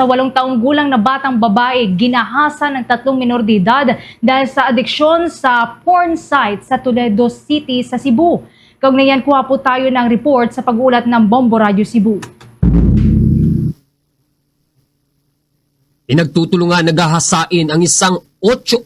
sa walong taong gulang na batang babae, ginahasa ng tatlong minor de edad dahil sa adiksyon sa porn site sa Toledo City sa Cebu. Kaugnayan kuha po tayo ng report sa pag-ulat ng Bombo Radio Cebu. Pinagtutulungan naghahasain ang isang 8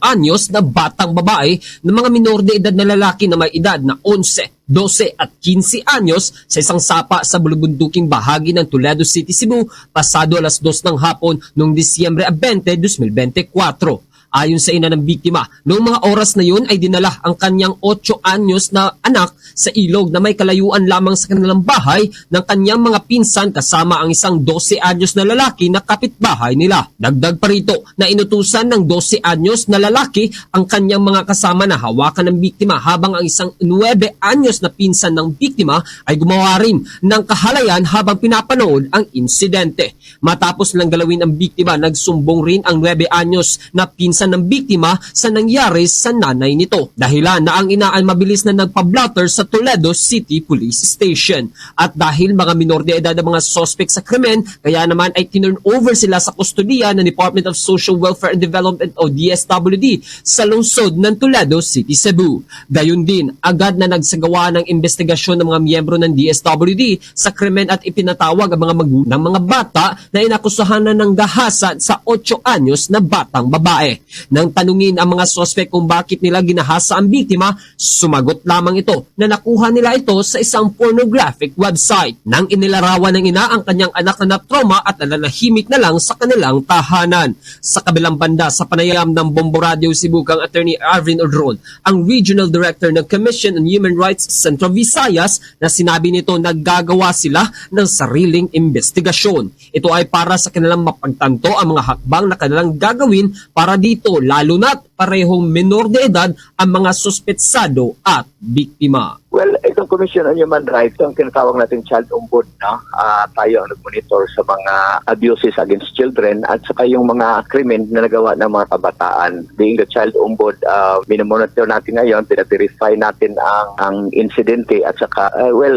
anyos na batang babae ng mga minor de edad na lalaki na may edad na 11, 12 at 15 anyos sa isang sapa sa bulubunduking bahagi ng Toledo City, Cebu pasado alas 2 ng hapon noong Disyembre 20, 2024. Ayon sa ina ng biktima, noong mga oras na yun ay dinala ang kanyang 8 anyos na anak sa ilog na may kalayuan lamang sa kanilang bahay ng kanyang mga pinsan kasama ang isang 12 anyos na lalaki na kapitbahay nila. Dagdag pa rito na inutusan ng 12 anyos na lalaki ang kanyang mga kasama na hawakan ng biktima habang ang isang 9 anyos na pinsan ng biktima ay gumawa rin ng kahalayan habang pinapanood ang insidente. Matapos lang galawin ang biktima, nagsumbong rin ang 9 anyos na pinsan ng biktima sa nangyari sa nanay nito. Dahilan na ang ina ay mabilis na nagpa-blotter sa Toledo City Police Station. At dahil mga minor de edad ang mga suspect sa krimen, kaya naman ay tinurn over sila sa kustodiya ng Department of Social Welfare and Development o DSWD sa lungsod ng Toledo City, Cebu. Gayun din, agad na nagsagawa ng investigasyon ng mga miyembro ng DSWD sa krimen at ipinatawag ang mga magulang ng mga bata na inakusahan na ng gahasa sa 8 anyos na batang babae. Nang tanungin ang mga suspect kung bakit nila ginahasa ang biktima, sumagot lamang ito na nakuha nila ito sa isang pornographic website. Nang inilarawan ng ina ang kanyang anak na natroma at nananahimik na lang sa kanilang tahanan. Sa kabilang banda sa panayam ng Bombo Radio Cebu kang Attorney Arvin Odron, ang Regional Director ng Commission on Human Rights Central Visayas na sinabi nito na gagawa sila ng sariling investigasyon. Ito ay para sa kanilang mapagtanto ang mga hakbang na kanilang gagawin para dito lalo na't parehong menor de edad ang mga suspetsado at biktima. Well, itong Commission on Human Rights, ang tinatawag natin child ombud, no? Ah, tayo ang nag-monitor sa mga abuses against children at saka yung mga krimen na nagawa ng mga kabataan. Being the child ombud, uh, minomonitor natin ngayon, pinaverify natin ang ang insidente at saka, uh, well,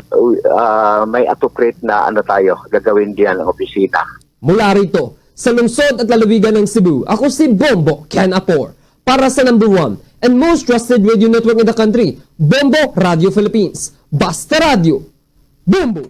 uh, may appropriate na ano tayo, gagawin diyan ang opisina. Mula rito, sa lungsod at lalawigan ng Cebu, ako si Bombo Ken Apor. Para sa number one and most trusted radio network in the country, Bombo Radio Philippines. Basta Radio. Bombo!